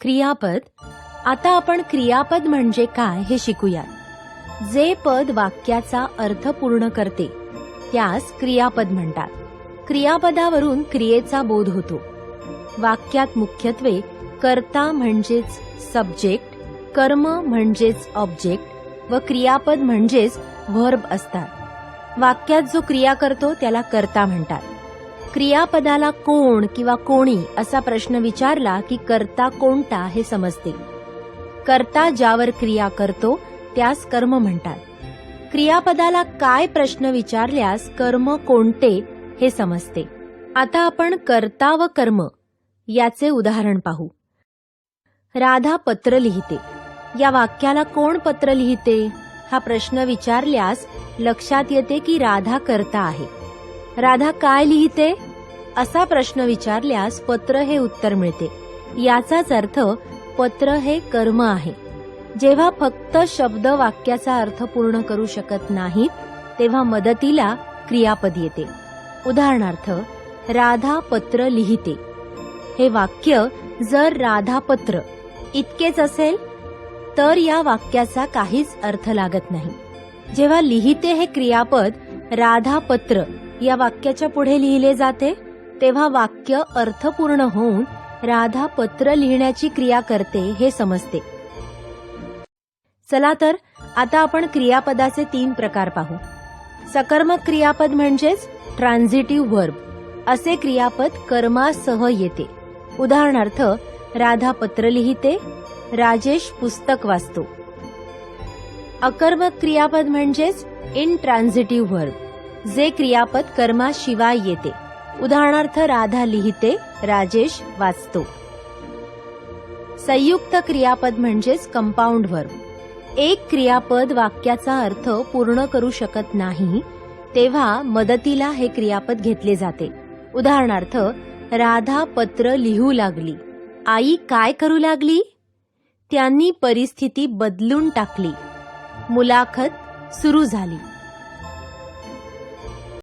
क्रियापद. आता आपण क्रियापद म्हणजे काय हे शिकूया जे पद वाक्याचा अर्थ पूर्ण करते त्यास क्रियापद म्हणतात. क्रियापदावरून क्रियेचा बोध होतो. वाक्यात मुख्यत्वे कर्ता म्हणजेच सब्जेक्ट कर्म म्हणजेच ऑब्जेक्ट व क्रियापद म्हणजेच व्हर्ब असतात. वाक्यात जो क्रिया करतो त्याला कर्ता म्हणतात. क्रियापदाला कोण किंवा कोणी असा प्रश्न विचारला की कर्ता कोणता हे समजते कर्ता ज्यावर क्रिया करतो त्यास कर्म म्हणतात. क्रियापदाला काय प्रश्न विचारल्यास कर्म कोणते हे समजते. आता आपण कर्ता व कर्म याचे उदाहरण पाहू. राधा पत्र लिहिते. या वाक्याला कोण पत्र लिहिते? हा प्रश्न विचारल्यास लक्षात येते की राधा कर्ता आहे. राधा काय लिहिते? असा प्रश्न विचारल्यास पत्र हे उत्तर मिळते. याचाच अर्थ पत्र हे कर्म आहे. जेव्हा फक्त शब्द वाक्याचा अर्थ पूर्ण करू शकत नाहीत तेव्हा मदतीला क्रियापद येते. उदाहरणार्थ राधा पत्र लिहिते. हे वाक्य जर राधा पत्र इतकेच असेल तर या वाक्याचा काहीच अर्थ लागत नाही. जेव्हा लिहिते हे क्रियापद राधा पत्र या वाक्याच्या पुढे लिहिले जाते तेव्हा वाक्य अर्थपूर्ण होऊन राधा पत्र लिहिण्याची क्रिया करते हे समजते. चला तर आता आपण क्रियापदाचे तीन प्रकार पाहू. सकर्मक क्रियापद म्हणजेच ट्रान्झिटिव्ह वर्ब असे क्रियापद कर्मासह येते. उदाहरणार्थ राधा पत्र लिहिते राजेश पुस्तक वाचतो. अकर्मक क्रियापद म्हणजेच इन ट्रान्झिटिव्ह वर्ब जे क्रियापद कर्माशिवाय येते. उदाहरणार्थ राधा लिहिते राजेश वाचतो. संयुक्त क्रियापद म्हणजेच कंपाऊंड वर्ब एक क्रियापद वाक्याचा अर्थ पूर्ण करू शकत नाही तेव्हा मदतीला हे क्रियापद घेतले जाते. उदाहरणार्थ राधा पत्र लिहू लागली. आई काय करू लागली? त्यांनी परिस्थिती बदलून टाकली. मुलाखत सुरू झाली.